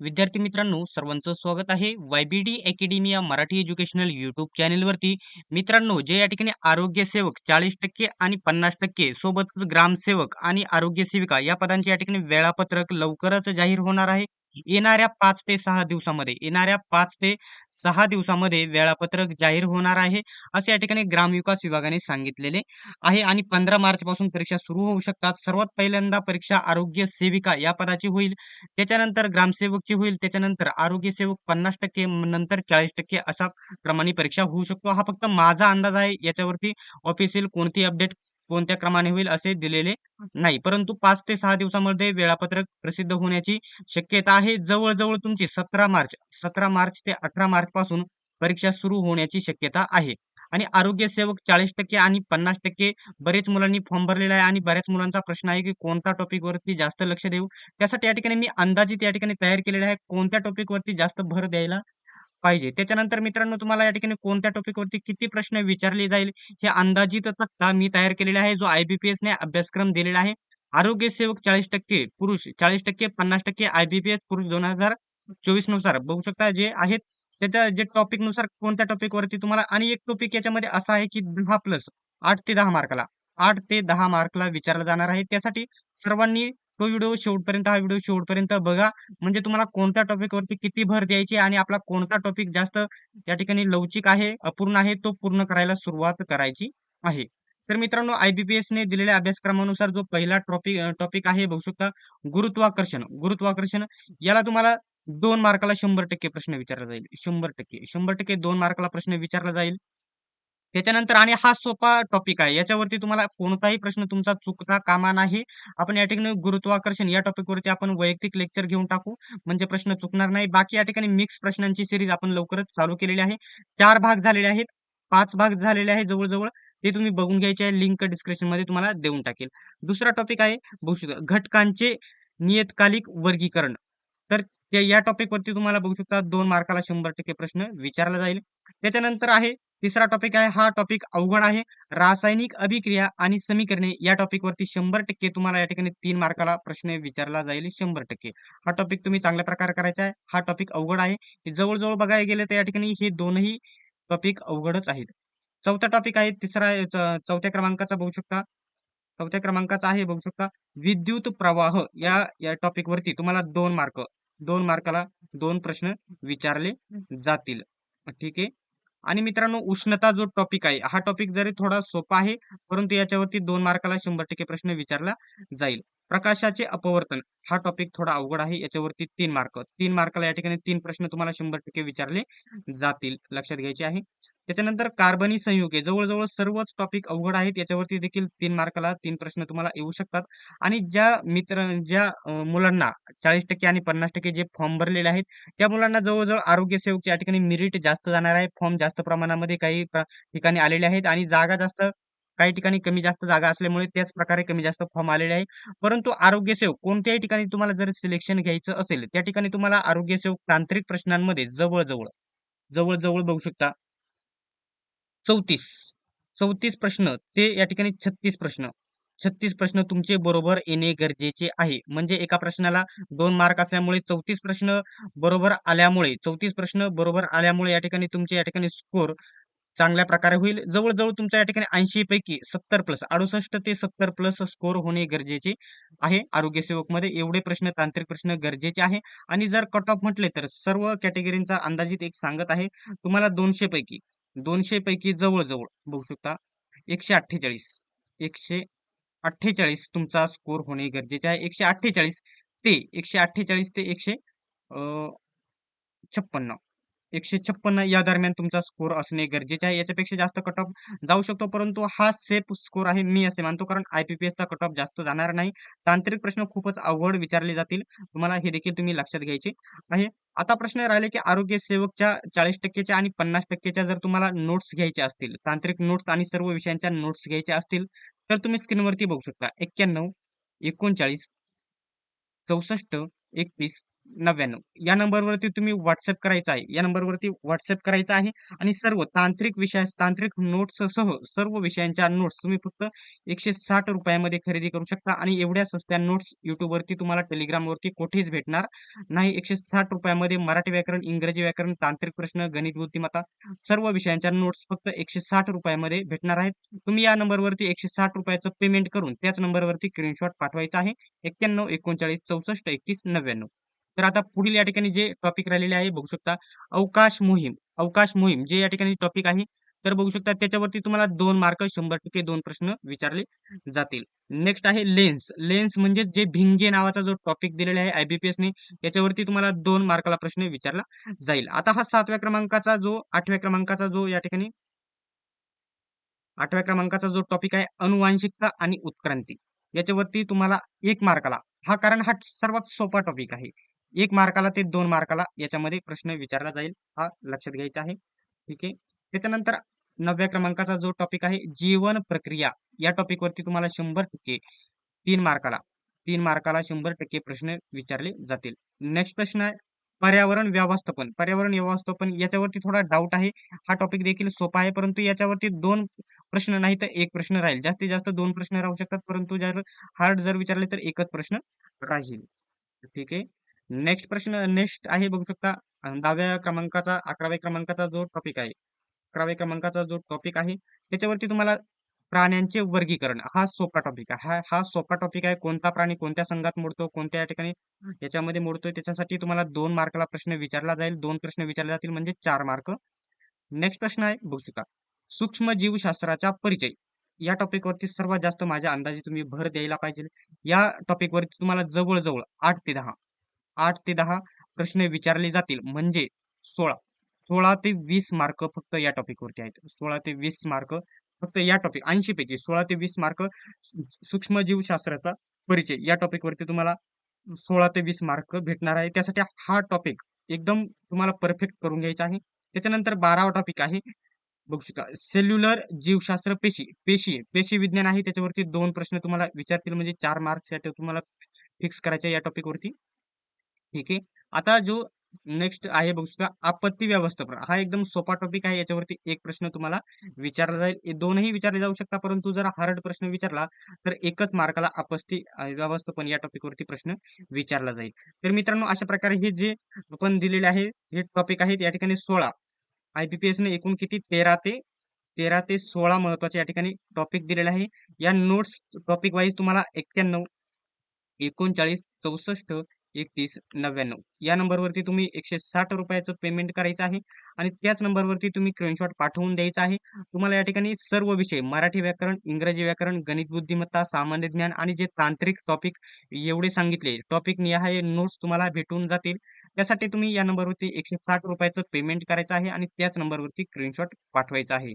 विद्यार्थी मित्रांनो सर्वांचं स्वागत आहे वायबीडी अकॅडमी या मराठी एज्युकेशनल युट्यूब चॅनेलवरती मित्रांनो जे या ठिकाणी आरोग्य सेवक चाळीस टक्के आणि पन्नास टक्के सोबतच ग्रामसेवक आणि आरोग्य सेविका या पदांचे या ठिकाणी वेळापत्रक लवकरच जाहीर होणार आहे. येणाऱ्या पाच ते सहा दिवसामध्ये येणाऱ्या पाच ते सहा दिवसामध्ये वेळापत्रक जाहीर होणार आहे असे या ठिकाणी ग्रामविकास विभागाने सांगितलेले आहे. आणि पंधरा मार्च पासून परीक्षा सुरू होऊ शकतात. सर्वात पहिल्यांदा परीक्षा आरोग्य सेविका या पदाची होईल. त्याच्यानंतर ग्रामसेवकची होईल. त्याच्यानंतर आरोग्य सेवक पन्नास टक्के नंतर चाळीस टक्के असा क्रमाने परीक्षा होऊ शकतो. हा फक्त माझा अंदाज आहे. याच्यावरती ऑफिशियल कोणती अपडेट कोणत्या क्रमाने होईल असे दिलेले नाही. परंतु पाच ते सहा दिवसामध्ये वेळापत्रक प्रसिद्ध होण्याची शक्यता आहे. जवळजवळ तुमची सतरा मार्च सतरा मार्च ते अठरा मार्च पासून परीक्षा सुरू होण्याची शक्यता आहे. आणि आरोग्य सेवक चाळीस टक्के आणि पन्नास टक्के बरेच मुलांनी फॉर्म भरलेला आहे आणि बऱ्याच मुलांचा प्रश्न आहे की कोणत्या टॉपिक वरती जास्त लक्ष देऊ? त्यासाठी या ठिकाणी मी अंदाजित या ठिकाणी तयार केलेला आहे. कोणत्या टॉपिक वरती जास्त भर द्यायला पाहिजे. त्याच्यानंतर मित्रांनो तुम्हाला या ठिकाणी कोणत्या टॉपिक वरती किती प्रश्न विचारले जाईल हे अंदाजित तक्ता मी तयार केलेला आहे जो आयबीपीएस ने अभ्यासक्रम दिलेला आहे. आरोग्य सेवक चाळीस टक्के पुरुष चाळीस टक्के पन्नास टक्के आयबीपीएस पुरुष दोन हजार चोवीसनुसार. बघू शकता जे आहेत त्याच्या जे टॉपिकनुसार कोणत्या टॉपिक वरती तुम्हाला आणि एक टॉपिक याच्यामध्ये असा आहे की दहा प्लस आठ ते दहा मार्काला आठ ते दहा मार्कला विचारला जाणार आहे. त्यासाठी सर्वांनी तो व्हिडिओ शेवटपर्यंत हा व्हिडिओ शेवटपर्यंत बघा. म्हणजे तुम्हाला कोणत्या टॉपिक वरती किती भर द्यायची आणि आपला कोणता टॉपिक जास्त या ठिकाणी लवचिक आहे अपूर्ण आहे तो पूर्ण करायला सुरुवात करायची आहे. तर मित्रांनो आयबीपीएस ने दिलेल्या अभ्यासक्रमानुसार जो पहिला टॉपिक टॉपिक आहे बघू शकता गुरुत्वाकर्षण. गुरुत्वाकर्षण याला तुम्हाला दोन मार्काला शंभर टक्के प्रश्न विचारला जाईल. शंभर टक्के. शंभर टक्के दोन मार्काला प्रश्न विचारला जाईल. त्याच्यानंतर आणि हा सोपा टॉपिक आहे. याच्यावरती तुम्हाला कोणताही प्रश्न तुमचा चुकता कामा नाही. आपण या ठिकाणी गुरुत्वाकर्षण या टॉपिक वरती आपण वैयक्तिक लेक्चर घेऊन टाकू. म्हणजे प्रश्न चुकणार नाही. बाकी या ठिकाणी मिक्स प्रश्नांची सिरीज आपण लवकरच चालू केलेली आहे. चार भाग झालेले आहेत. पाच भाग झालेले आहेत जवळजवळ. ते तुम्ही बघून घ्यायचे आहे. लिंक डिस्क्रिप्शनमध्ये तुम्हाला देऊन टाकेल. दुसरा टॉपिक आहे बघू शकता घटकांचे नियतकालिक वर्गीकरण. तर या टॉपिक वरती तुम्हाला बघू शकता. दोन मार्काला शंभर टक्के प्रश्न विचारला जाईल. त्याच्यानंतर आहे तिसरा टॉपिक आहे हा टॉपिक अवघड आहे. रासायनिक अभिक्रिया आणि समीकरणे या टॉपिक वरती शंभर टक्के तुम्हाला या ठिकाणी तीन मार्काला प्रश्न विचारला जाईल शंभर टक्के. हा टॉपिक तुम्ही चांगल्या प्रकारे करायचा आहे. हा टॉपिक अवघड आहे. जवळजवळ बघायला गेले तर या ठिकाणी हे दोनही टॉपिक अवघडच आहेत. चौथा टॉपिक आहे तिसरा चौथ्या क्रमांकाचा बघू शकता. चौथ्या क्रमांकाचा आहे बघू शकता. विद्युत प्रवाह या या टॉपिक वरती तुम्हाला दोन मार्क दोन मार्काला दोन प्रश्न विचारले जातील. ठीक आहे? आणि मित्रांनो उष्णता जो टॉपिक आहे हा टॉपिक जरी थोडा सोपा आहे परंतु याच्यावरती दोन मार्काला शंभर टक्के प्रश्न विचारला जाईल. प्रकाशाचे अपवर्तन हा टॉपिक थोडा अवघड आहे याच्यावरती तीन मार्क तीन मार्काला या ठिकाणी तीन प्रश्न तुम्हाला शंभर टक्के विचारले जातील लक्षात घ्यायचे आहे. त्याच्यानंतर कार्बनी संयुगे जवळजवळ सर्वच टॉपिक अवघड आहेत याच्यावरती देखील तीन मार्काला तीन प्रश्न तुम्हाला येऊ शकतात. आणि ज्या मित्र ज्या मुलांना चाळीस टक्के आणि पन्नास टक्के जे फॉर्म भरलेले आहेत त्या मुलांना जवळजवळ आरोग्य सेवकच्या ठिकाणी मिरिट जास्त जाणार आहे. फॉर्म जास्त प्रमाणामध्ये काही ठिकाणी आलेले आहेत आणि जागा जास्त काही ठिकाणी कमी जास्त जागा असल्यामुळे त्याच प्रकारे कमी जास्त फॉर्म आलेले आहे. परंतु आरोग्य सेवक कोणत्याही ठिकाणी तुम्हाला जर सिलेक्शन घ्यायचं असेल त्या ठिकाणी तुम्हाला आरोग्य सेवक तांत्रिक प्रश्नांमध्ये जवळजवळ जवळजवळ बघू शकता. चौतीस. चौतीस प्रश्न ते या ठिकाणी छत्तीस प्रश्न. छत्तीस प्रश्न तुमचे बरोबर येणे गरजेचे आहे. म्हणजे एका प्रश्नाला दोन मार्क असल्यामुळे चौतीस प्रश्न बरोबर आल्यामुळे चौतीस प्रश्न बरोबर आल्यामुळे या ठिकाणी तुमचे या ठिकाणी स्कोर चांगल्या प्रकारे होईल. जवळजवळ तुमच्या या ठिकाणी ऐंशी पैकी सत्तर प्लस अडुसष्ट ते सत्तर प्लस स्कोर होणे गरजेचे आहे. आरोग्य सेवकमध्ये एवढे प्रश्न तांत्रिक प्रश्न गरजेचे आहे. आणि जर कट ऑफ म्हटले तर सर्व कॅटेगरींचा अंदाजित एक सांगत आहे. तुम्हाला दोनशे पैकी दोनशे पैकी जवळजवळ बघू शकता एकशे अठ्ठेचाळीस एकशे अठ्ठेचाळीस तुमचा स्कोर होणे गरजेचे आहे. एकशे अठ्ठेचाळीस ते एकशे अठ्ठेचाळीस ते एकशे छप्पन्न. एकशे छप्पन्न या दरम्यान तुमचा स्कोर असणे गरजेचे आहे. याच्यापेक्षा जास्त कट ऑफ जाऊ शकतो परंतु हा सेफ स्कोर आहे मी असे मानतो कारण आयपीपीएसचा कट ऑफ जास्त जाणार नाही. तांत्रिक प्रश्न खूपच अवघड विचारले जातील. तुम्हाला हे देखील तुम्ही लक्षात घ्यायचे आहे. आता प्रश्न राहिले की आरोग्य सेवकच्या चाळीस टक्केच्या आणि पन्नास टक्केच्या जर तुम्हाला नोट्स घ्यायच्या असतील तांत्रिक नोट्स आणि सर्व विषयांच्या नोट्स घ्यायच्या असतील तर तुम्ही स्क्रीनवरती बघू शकता. एक्क्याण्णव एकोणचाळीस चौसष्ट एकतीस नव्याण्णव. या नंबरवरती तुम्ही व्हॉट्सअप करायचा आहे. या नंबरवरती व्हॉट्सअप करायचा आहे आणि सर्व तांत्रिक विषय तांत्रिक नोट्स सह सर्व विषयांच्या नोट्स तुम्ही फक्त एकशे साठ रुपयामध्ये खरेदी करू शकता आणि एवढ्या सस्त्या नोट्स युट्यूबवरती तुम्हाला टेलिग्रामवरती कुठेच भेटणार नाही. एकशे साठ रुपयामध्ये मराठी व्याकरण इंग्रजी व्याकरण तांत्रिक प्रश्न गणित बुद्धिमत्ता सर्व विषयांच्या नोट्स फक्त एकशे साठ रुपयामध्ये भेटणार आहेत. तुम्ही या नंबरवरती एकशे साठ रुपयाचं पेमेंट करून त्याच नंबरवरती स्क्रीनशॉट पाठवायचा आहे. एक्क्याण्णव एकोणचाळीस चौसष्ट एकतीस नव्याण्णव. तर आता पुढील या ठिकाणी जे टॉपिक राहिलेले आहे बघू शकता. अवकाश मोहीम. अवकाश मोहीम जे या ठिकाणी टॉपिक आहे तर बघू शकता त्याच्यावरती तुम्हाला दोन मार्क शंभर टक्के दोन प्रश्न विचारले जातील. नेक्स्ट आहे लेन्स लेन्स म्हणजे जे भिंगे नावाचा जो टॉपिक दिलेला आहे आयबीपीएस ने त्याच्यावरती तुम्हाला दोन मार्काला प्रश्न विचारला जाईल. आता हा सातव्या क्रमांकाचा जो आठव्या क्रमांकाचा जो या ठिकाणी आठव्या क्रमांकाचा जो टॉपिक आहे अनुवांशिकता आणि उत्क्रांती. याच्यावरती तुम्हाला एक मार्काला हा कारण हा सर्वात सोपा टॉपिक आहे. एक मार्काला ते दोन मार्काला याच्यामध्ये प्रश्न विचारला जाईल हा लक्षात घ्यायचा आहे. ठीक आहे? त्याच्यानंतर नवव्या क्रमांकाचा जो टॉपिक आहे जीवन प्रक्रिया. या टॉपिक वरती तुम्हाला शंभर टक्के तीन मार्काला तीन मार्काला शंभर टक्के प्रश्न विचारले जातील. नेक्स्ट प्रश्न आहे पर्यावरण व्यवस्थापन. पर्यावरण व्यवस्थापन याच्यावरती थोडा डाऊट आहे. हा टॉपिक देखील सोपा आहे परंतु याच्यावरती दोन प्रश्न नाही तर एक प्रश्न राहील. जास्तीत जास्त दोन प्रश्न राहू शकतात परंतु जर हार्ड जर विचारले तर एकच प्रश्न राहील. ठीक आहे? नेक्स्ट प्रश्न नेक्स्ट आहे बघू शकता. दहाव्या क्रमांकाचा अकराव्या क्रमांकाचा जो टॉपिक आहे अकराव्या क्रमांकाचा जो टॉपिक आहे त्याच्यावरती तुम्हाला प्राण्यांचे वर्गीकरण हा सोपा टॉपिक आहे. हा हा सोपा टॉपिक आहे कोणता प्राणी कोणत्या संघात मोडतो कोणत्या ठिकाणी याच्यामध्ये मोडतोय त्याच्यासाठी तुम्हाला दोन मार्काला प्रश्न विचारला जाईल. दोन प्रश्न विचारले जातील म्हणजे चार मार्क. नेक्स्ट प्रश्न आहे बघू शकता. सूक्ष्म जीवशास्त्राचा परिचय. या टॉपिक वरती सर्वात जास्त माझ्या अंदाजे तुम्ही भर द्यायला पाहिजे. या टॉपिक वरती तुम्हाला जवळजवळ आठ ते दहा आठ ते दहा प्रश्न विचारले जातील. म्हणजे सोळा. सोळा ते वीस मार्क फक्त या टॉपिकवरती आहेत. सोळा ते वीस मार्क फक्त या टॉपिक ऐंशी पैकी सोळा ते वीस मार्क सूक्ष्मजीवशास्त्राचा परिचय. या टॉपिकवरती तुम्हाला सोळा ते वीस मार्क भेटणार आहे. त्यासाठी हा टॉपिक एकदम तुम्हाला परफेक्ट करून घ्यायचा आहे. त्याच्यानंतर बारावा टॉपिक आहे. बघू शकता. सेल्युलर जीवशास्त्र पेशी. पेशी पेशी विज्ञान आहे. त्याच्यावरती दोन प्रश्न तुम्हाला विचारतील. म्हणजे चार मार्क्स या तुम्हाला फिक्स करायचे या टॉपिकवरती ठीक आहे. आता जो नेक्स्ट आहे बघू शकता आपत्ती व्यवस्थापन. हा एकदम सोपा टॉपिक आहे याच्यावरती एक प्रश्न तुम्हाला विचारला जाईल. दोनही विचारले जाऊ शकता परंतु जर हार्ड प्रश्न विचारला तर एकच मार्काला आपत्ती व्यवस्थापन या टॉपिक वरती प्रश्न विचारला जाईल. तर मित्रांनो अशा प्रकारे हे जे आपण दिलेले आहे हे टॉपिक आहेत या ठिकाणी सोळा. आयबीपीएस ने एकूण किती? तेरा ते तेरा ते सोळा महत्त्वाचे या ठिकाणी टॉपिक दिलेले आहे. या नोट्स टॉपिक वाईज तुम्हाला एक्क्याण्णव एकोणचाळीस चौसष्ट एकतीस नव्याण्णव. या नंबरवरती तुम्ही एकशे साठ रुपयाचं पेमेंट करायचं आहे आणि त्याच नंबरवरती तुम्ही स्क्रीनशॉट पाठवून द्यायचा आहे. तुम्हाला या ठिकाणी सर्व विषय मराठी व्याकरण इंग्रजी व्याकरण गणित बुद्धिमत्ता सामान्य ज्ञान आणि जे तांत्रिक टॉपिक एवढे सांगितले टॉपिक निहाय नोट्स तुम्हाला भेटून जातील. त्यासाठी तुम्ही या नंबरवरती एकशे साठ रुपयाचं पेमेंट करायचं आहे आणि त्याच नंबरवरती स्क्रीनशॉट पाठवायचा आहे.